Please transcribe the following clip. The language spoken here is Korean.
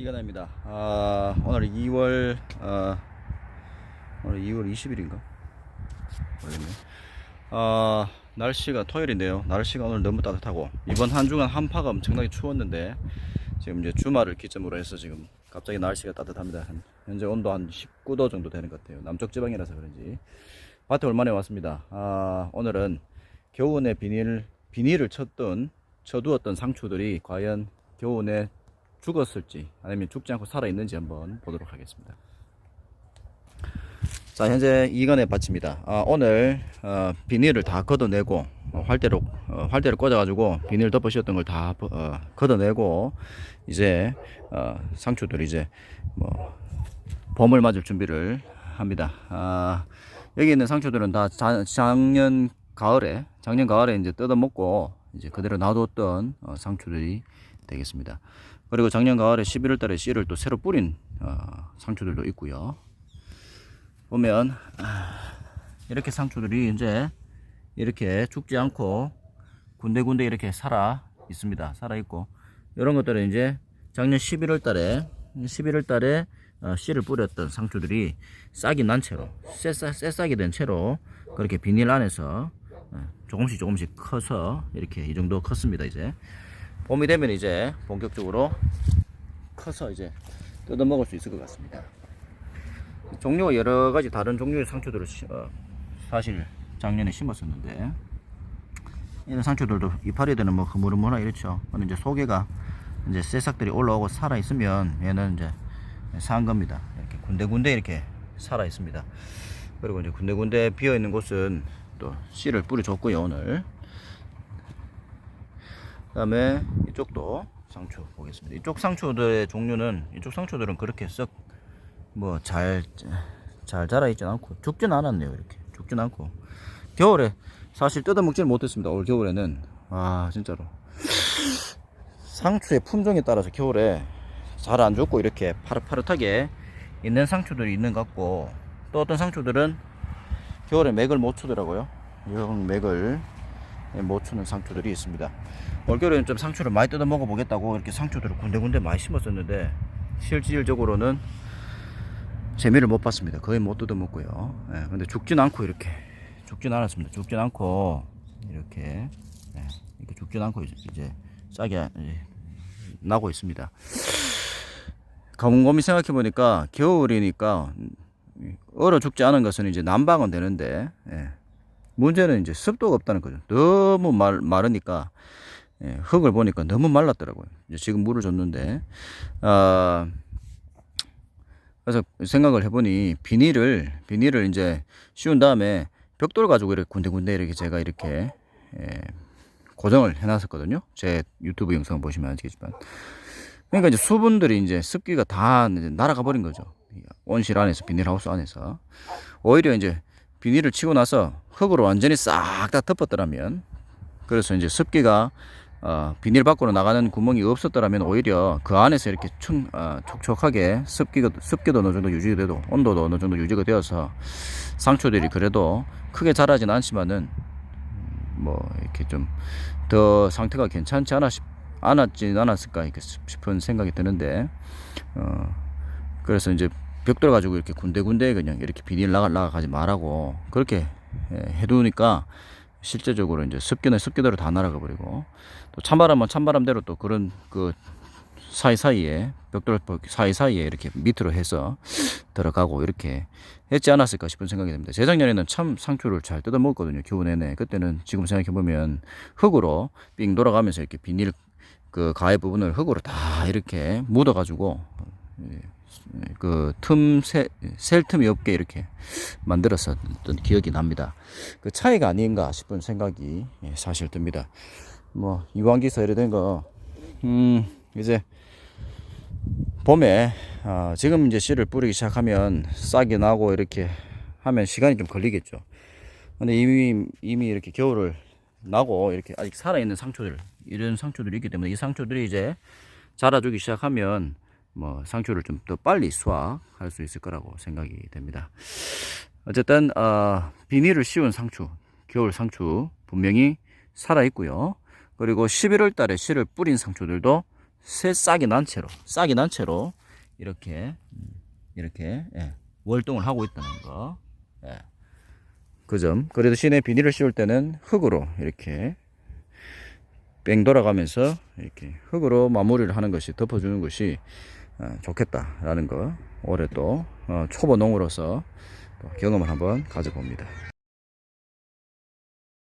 이간입니다. 아, 오늘 2월 어, 오늘 2월 20일인가? 모르겠네. 아, 날씨가 토요일인데요. 날씨가 오늘 너무 따뜻하고 이번 한 주간 한파가 엄청나게 추웠는데 지금 이제 주말을 기점으로 해서 지금 갑자기 날씨가 따뜻합니다. 한- 현재 온도 한 19도 정도 되는 것 같아요. 남쪽 지방이라서 그런지 밭에 얼마나 왔습니다. 아, 오늘은 겨우내 비닐 비닐을 쳤던 쳐두었던 상추들이 과연 겨우내 죽었을지 아니면 죽지 않고 살아 있는지 한번 보도록 하겠습니다. 자 현재 이간의 밭입니다. 아, 오늘 어, 비닐을 다 걷어내고 어, 활대로 어, 활대를 꽂아가지고 비닐 덮어 씌웠던 걸 다 어, 걷어내고 이제 어, 상추들 이제 뭐 봄을 맞을 준비를 합니다. 아, 여기 있는 상추들은 다 자- 작년 가을에 작년 가을에 이제 뜯어 먹고 이제 그대로 놔뒀던 어, 상추들이 되겠습니다. 그리고 작년 가을에 11월 달에 씨를 또 새로 뿌린 어, 상추들도 있고요. 보면 아, 이렇게 상추들이 이제 이렇게 죽지 않고 군데군데 이렇게 살아 있습니다. 살아 있고 이런 것들은 이제 작년 11월 달에 11월 달에 어, 씨를 뿌렸던 상추들이 싹이 난 채로 새싹, 새싹이 된 채로 그렇게 비닐 안에서 어, 조금씩 조금씩 커서 이렇게 이 정도 컸습니다. 이제 봄이 되면 이제 본격적으로 커서 이제 뜯어 먹을 수 있을 것 같습니다. 종류가 여러 가지 다른 종류의 상추들을 시- 어, 사실 작년에 심었었는데 이런 상추들도 이파리들은 뭐 흐물흐물하 이렇죠. 근데 이제 속에가 이제 새싹들이 올라오고 살아 있으면 얘는 이제 산 겁니다. 이렇게 군데군데 이렇게 살아 있습니다. 그리고 이제 군데군데 비어 있는 곳은 또 씨를 뿌려줬고요 오늘. 그 다음에 이쪽도 상추 보겠습니다. 이쪽 상추들의 종류는 이쪽 상추들은 그렇게 썩뭐잘잘 자라 있진 않고 죽진 않았네요 이렇게. 죽진 않고. 겨울에 사실 뜯어 먹지는 못했습니다. 올 겨울에는. 아 진짜로. 상추의 품종에 따라서 겨울에 잘 안 죽고 이렇게 파릇파릇하게 있는 상추들이 있는 것 같고 또 어떤 상추들은 겨울에 맥을 못 추더라고요. 이런 맥을 못 추는 상추들이 있습니다 올겨울에는 좀 상추를 많이 뜯어 먹어 보겠다고 이렇게 상추들을 군데군데 많이 심었었는데 실질적으로는 재미를 못 봤습니다. 거의 못 뜯어 먹고요. 예, 근데 죽진 않고 이렇게 죽진 않았습니다. 죽진 않고 이렇게 예, 이렇게 죽진 않고 이제, 싹이 이제 나고 있습니다. 곰곰이 생각해 보니까 겨울이니까 얼어 죽지 않은 것은 이제 난방은 되는데 예, 문제는 이제 습도가 없다는 거죠. 너무 말, 마르니까 예, 흙을 보니까 너무 말랐더라고요. 지금 물을 줬는데 아. 그래서 생각을 해보니 비닐을 비닐을 이제 씌운 다음에 벽돌 가지고 이렇게 군데군데 이렇게 제가 이렇게 예, 고정을 해놨었거든요. 제 유튜브 영상 보시면 아시겠지만 그러니까 이제 수분들이 이제 습기가 다 이제 날아가 버린 거죠. 온실 안에서 비닐하우스 안에서 오히려 이제 비닐을 치고 나서 흙으로 완전히 싹 다 덮었더라면 그래서 이제 습기가 어, 비닐 밖으로 나가는 구멍이 없었더라면 오히려 그 안에서 이렇게 충, 어, 촉촉하게 습기가, 습기도 어느 정도 유지가 돼도 온도도 어느 정도 유지가 되어서 상추들이 그래도 크게 자라진 않지만은 음, 뭐 이렇게 좀 더 상태가 괜찮지 않았, 않았진 않았을까 싶은 생각이 드는데 어, 그래서 이제 벽돌 가지고 이렇게 군데군데 그냥 이렇게 비닐 나가, 나가지 말라고 그렇게 예, 해두니까 실제적으로 이제 습기는 습기대로 다 날아가 버리고 또 찬바람은 찬바람대로 또 그런 그 사이사이에 벽돌 사이사이에 이렇게 밑으로 해서 들어가고 이렇게 했지 않았을까 싶은 생각이 듭니다. 재작년에는 참 상추를 잘 뜯어 먹었거든요. 겨우 내내. 그때는 지금 생각해 보면 흙으로 삥 돌아가면서 이렇게 비닐 그 가해 부분을 흙으로 다 이렇게 묻어 가지고 그 틈, 셀 틈이 없게 이렇게 만들었었던 기억이 납니다. 그 차이가 아닌가 싶은 생각이 예, 사실 듭니다. 뭐, 이왕기서 이래 된 거, 음, 이제, 봄에, 어, 지금 이제 씨를 뿌리기 시작하면 싹이 나고 이렇게 하면 시간이 좀 걸리겠죠. 근데 이미, 이미 이렇게 겨울을 나고 이렇게 아직 살아있는 상추들, 이런 상추들이 있기 때문에 이 상추들이 이제 자라주기 시작하면 뭐 상추를 좀 더 빨리 수확할 수 있을 거라고 생각이 됩니다. 어쨌든 어, 비닐을 씌운 상추, 겨울 상추 분명히 살아 있고요. 그리고 11월 달에 씨를 뿌린 상추들도 새 싹이 난 채로 싹이 난 채로 이렇게 음, 이렇게 예, 월동을 하고 있다는 거. 예. 그 점. 그래도 시내 비닐을 씌울 때는 흙으로 이렇게 뺑 돌아가면서 이렇게 흙으로 마무리를 하는 것이 덮어주는 것이 어, 좋겠다라는 거 올해 또 어, 초보 농으로서 또 경험을 한번 가져봅니다.